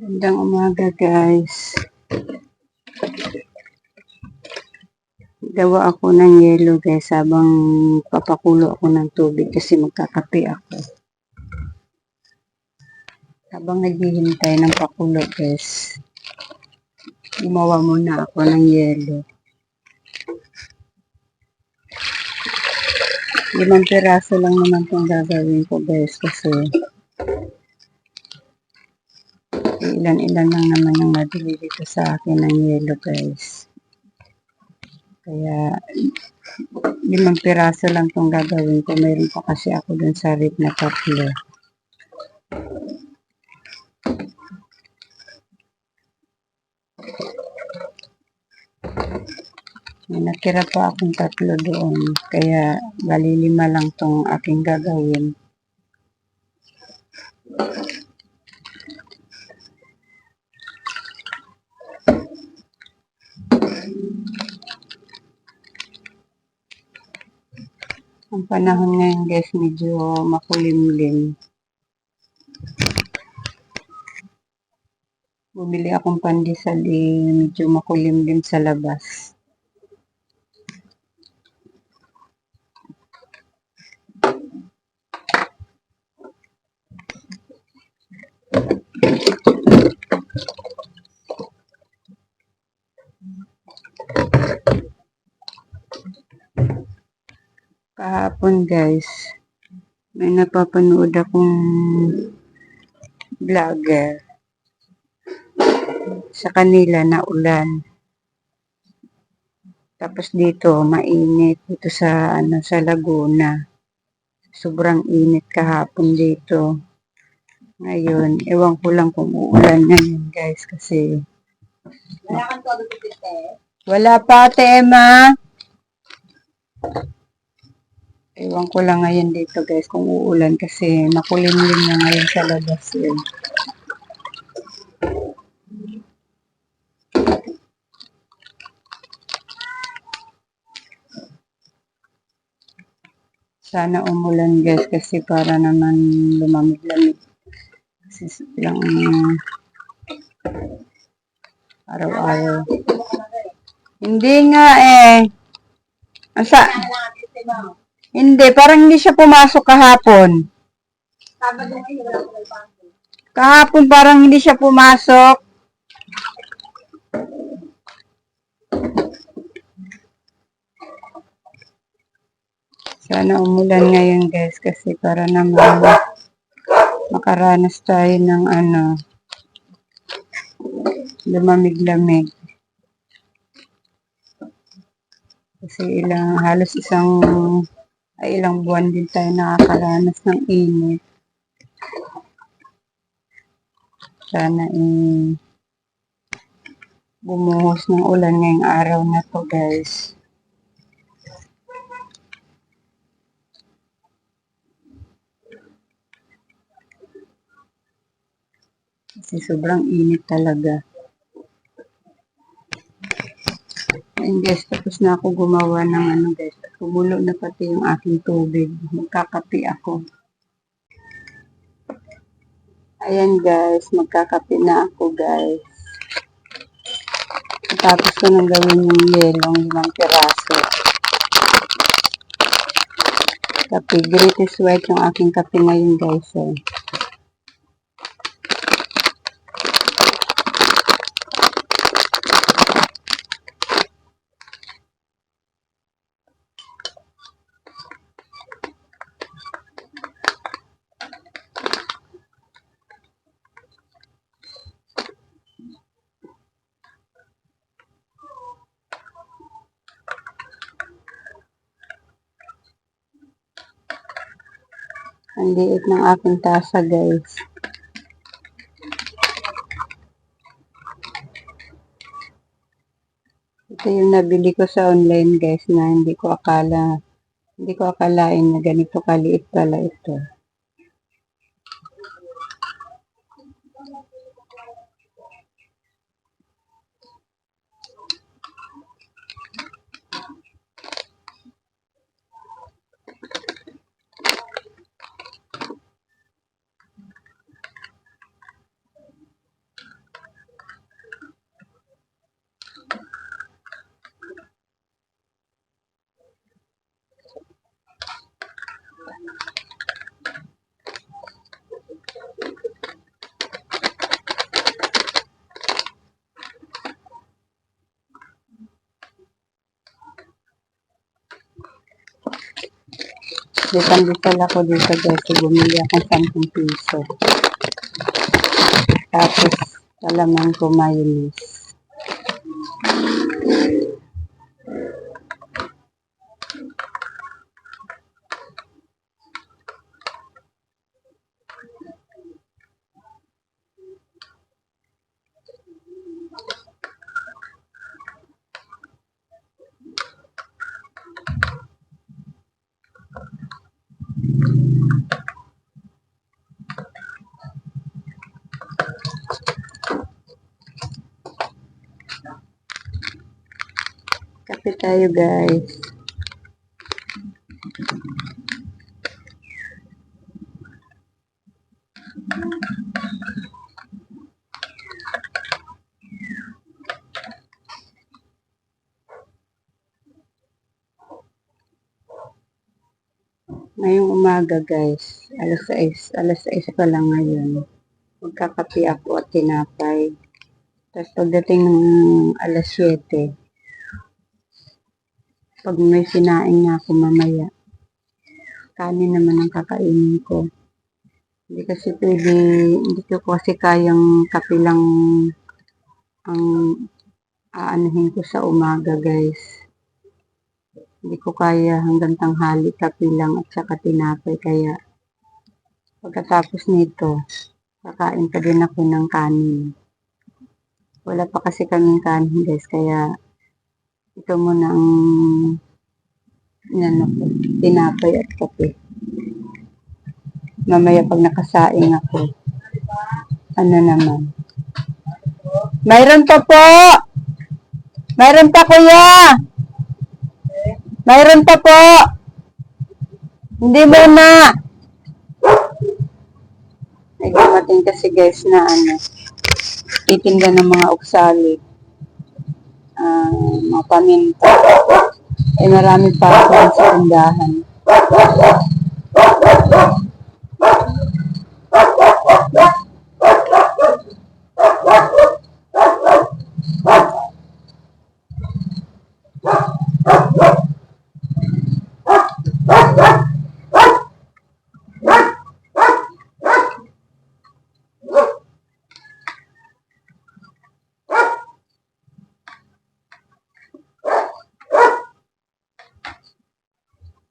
Gandang umaga guys. Gawa ako ng yelo guys habang papakulo ako ng tubig kasi magkakape ako. Habang naghihintay ng pakulo guys, gumawa muna ako ng yelo. Limang piraso lang naman itong gagawin ko guys kasi ilan-ilan lang naman yung nabili dito sa akin ng yelo guys. Kaya limang piraso lang itong gagawin ko. Meron pa kasi ako dun sa rip na tatlo. May natira pa akong tatlo doon. Kaya bali lima lang tong aking gagawin. Ang panahon ngayon guys, medyo makulimlim. Bumili akong pandesal eh, medyo makulimlim sa labas. Kahapon guys, may napapanood akong vlogger. Sa kanila na ulan. Tapos dito mainit dito sa ano sa Laguna. Sobrang init kahapon dito. Ngayon, ewan ko lang kung uulan ngayon guys kasi Wala kang todo tite. wala pa ate Emma. Ewan ko lang ngayon dito guys kung uulan kasi makulimlim na ngayon sa labas yun. Sana umulan guys kasi para naman lumamig-lamig. Kasi lang araw-araw. Hindi nga eh. Asa? Hindi, parang hindi siya pumasok kahapon. Kahapon parang hindi siya pumasok. Sana umulan ngayon guys kasi para naman makaranas tayo ng ano lumamig-lamig. Kasi ilang halos isang ay ilang buwan din tayo nakakaranas ng init. Sana eh, bumuhos ng ulan ngayong araw na to guys. Kasi sobrang init talaga. Ayun guys, tapos na ako gumawa ng ano guys. Kumulo na pati yung aking tubig. Magkakapi ako. Ayan guys, magkakape na ako guys. Tapos ko nang gawin yung yelong limang piraso. Kape, greatest white yung aking kape ngayon guys. Eh. Ang liit ng aking tasa guys. Ito yung nabili ko sa online guys na hindi ko akala, hindi ko akalain na ganito kaliit pala ito. Pandesal ako dito. So, bumili akong 10 piso. Tapos, kalaman ko mayonnaise. Kape tayo guys. Ngayong umaga guys, alas 6, alas 6 pa lang ngayon. Magkakape ako at tinapay. Tapos pagdating ng alas 7, pag may sinaing nga ako mamaya, kanin naman ang kakainin ko. Hindi kasi pwede, hindi ko kasi kayang kape lang ang aanuhin ko sa umaga guys. Hindi ko kaya hanggang tanghali kape lang at saka tinapay kaya pagkatapos nito, kakain pa din ako ng kanin. Wala pa kasi kaming kanin guys kaya ito muna ang ano tinapay at kape. Mamaya pag nakasaing ako, ano naman. Mayroon pa po! Mayroon pa kuya! Mayroon pa po! Hindi mo na! May dumating kasi guys na ano, titinda ng mga uksali mga paminta. Eh, marami pa sa tindahan.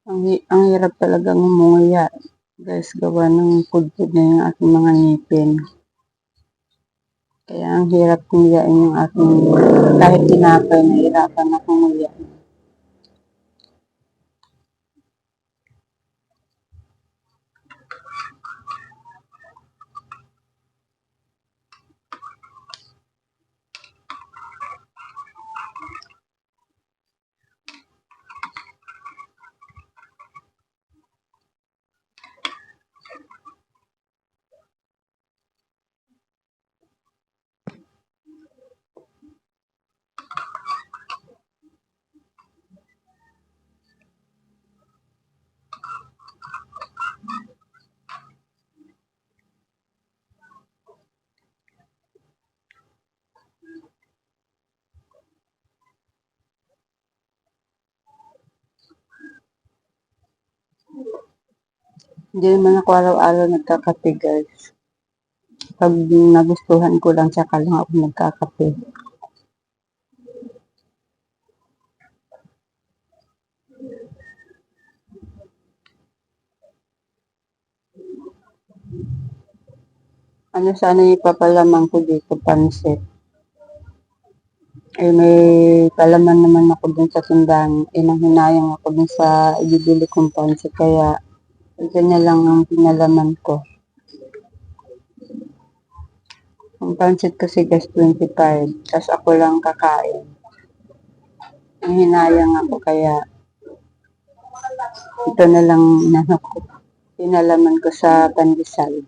Ang, ang hirap talagang umuya. Guys, gawa ng pudpud na yung aking mga ngipin. Kaya ang hirap nguyain yung aking, kahit tinapay, nahirapan akong nguya. Hindi naman ako araw-araw nagkakape, guys. Pag nagustuhan ko lang, saka lang ako nagkakape. Ano sana yung papalaman ko dito, pansit. Eh, may palaman naman ako dun sa tindahan. Eh, nang hinayang ako dun sa ibibili kong pansit. Kaya, ito na lang ang pinalaman ko. Ang pansit kasi guys, 25. Tapos ako lang kakain. Ang hinayang ako kaya ito na lang inano ko. Pinalaman ko sa pandesal.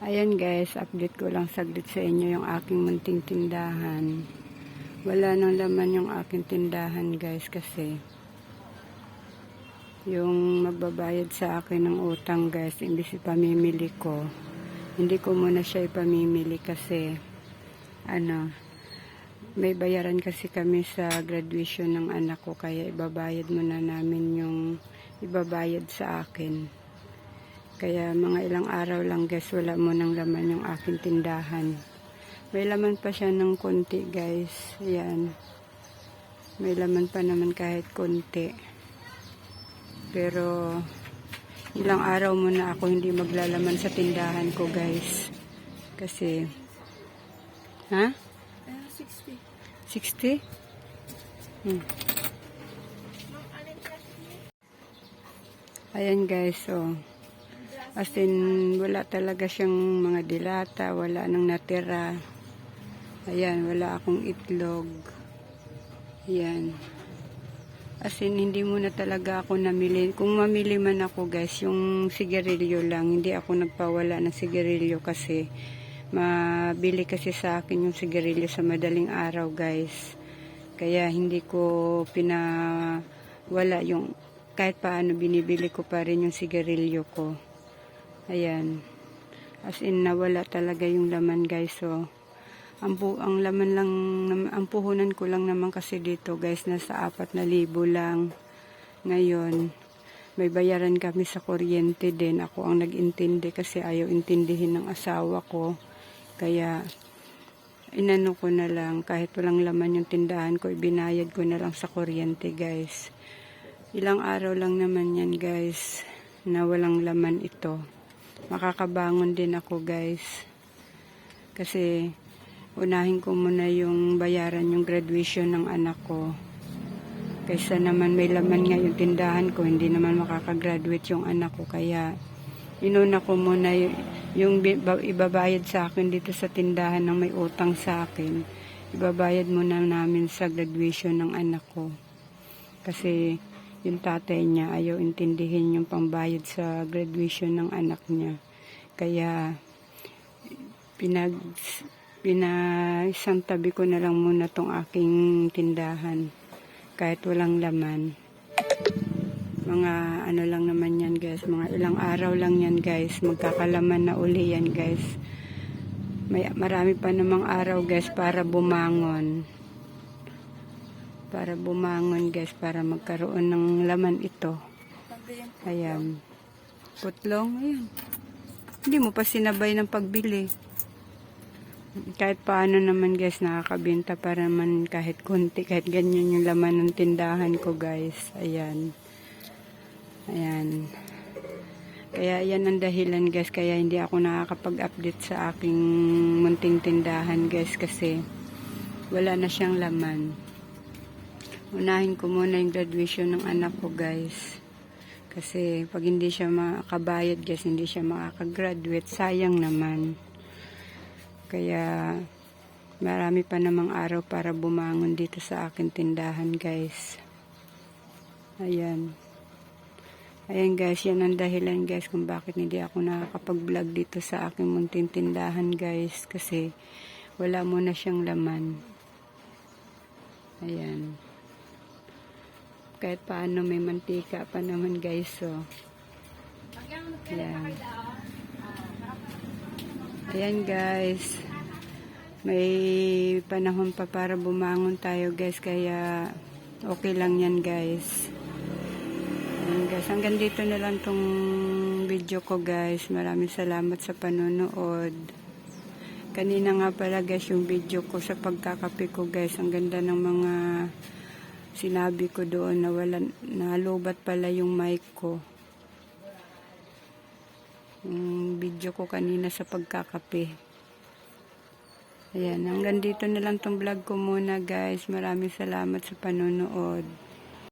Ayan guys, update ko lang saglit sa inyo yung aking munting tindahan. Wala nang laman yung aking tindahan guys kasi yung magbabayad sa akin ng utang guys, imbis ipamimili ko, hindi ko muna siya ipamimili kasi ano, may bayaran kasi kami sa graduation ng anak ko kaya ibabayad muna namin yung ibabayad sa akin. Kaya mga ilang araw lang guys, wala mo nang laman yung aking tindahan. May laman pa siya ng konti guys. Ayan. May laman pa naman kahit konti. Pero ilang araw muna ako hindi maglalaman sa tindahan ko guys. Kasi, ha? 60. 60? Hmm. Ayan guys, oh. As in, wala talaga siyang mga dilata, wala nang natira. Ayan, wala akong itlog. Ayan. As in, hindi muna talaga ako namili. Kung mamili man ako guys, yung sigarilyo lang, hindi ako nagpawala ng sigarilyo kasi mabili kasi sa akin yung sigarilyo sa madaling araw guys. Kaya hindi ko pinawala yung kahit paano binibili ko pa rin yung sigarilyo ko. Ayan. As in, nawala talaga yung laman guys. So, ang, pu- ang laman lang, ang puhunan ko lang naman kasi dito guys, nasa apat na libo lang. Ngayon, may bayaran kami sa kuryente din. Ako ang nag-intindi kasi ayaw intindihin ng asawa ko. Kaya, inano ko na lang, kahit walang laman yung tindahan ko, ibinayad ko na lang sa kuryente guys. Ilang araw lang naman yan guys, na walang laman ito makakabangon din ako guys. Kasi unahin ko muna yung bayaran yung graduation ng anak ko. Kaysa naman may laman nga yung tindahan ko hindi naman makakagraduate yung anak ko. Kaya inuna ko muna yung, ibabayad sa akin dito sa tindahan ng may utang sa akin. Ibabayad muna namin sa graduation ng anak ko. Kasi yung tatay niya ayaw intindihin yung pambayad sa graduation ng anak niya. Kaya pinag pinaisang tabi ko na lang muna tong aking tindahan kahit walang laman. Mga ano lang naman yan guys, mga ilang araw lang yan guys, magkakalaman na uli yan guys. May marami pa namang araw guys para bumangon para bumangon guys para magkaroon ng laman ito. Ayan. Putlong ayan. Hindi mo pa sinabay ng pagbili. Kahit paano naman guys nakakabenta para man kahit konti kahit ganyan yung laman ng tindahan ko guys. Ayan. Ayan. Kaya yan ang dahilan guys. Kaya hindi ako nakakapag-update sa aking munting tindahan guys kasi wala na siyang laman unahin ko muna yung graduation ng anak ko guys. Kasi pag hindi siya makabayad guys hindi siya makakagraduate sayang naman. Kaya marami pa namang araw para bumangon dito sa akin tindahan guys. Ayan. Ayan guys yan ang dahilan guys kung bakit hindi ako nakakapag vlog dito sa aking munting tindahan guys. Kasi wala muna siyang laman. Ayan kahit paano may mantika pa naman guys so. Ayan ayan guys. May panahon pa para bumangon tayo guys kaya okay lang yan guys. Ayan guys. Hanggang dito na lang tong video ko guys. Maraming salamat sa panonood. Kanina nga pala guys yung video ko sa pagkakape ko guys. Ang ganda ng mga sinabi ko doon na wala nalubat pala yung mic ko. Yung video ko kanina sa pagkakape. Ayan hanggang dito na lang tong vlog ko muna guys. Maraming salamat sa panonood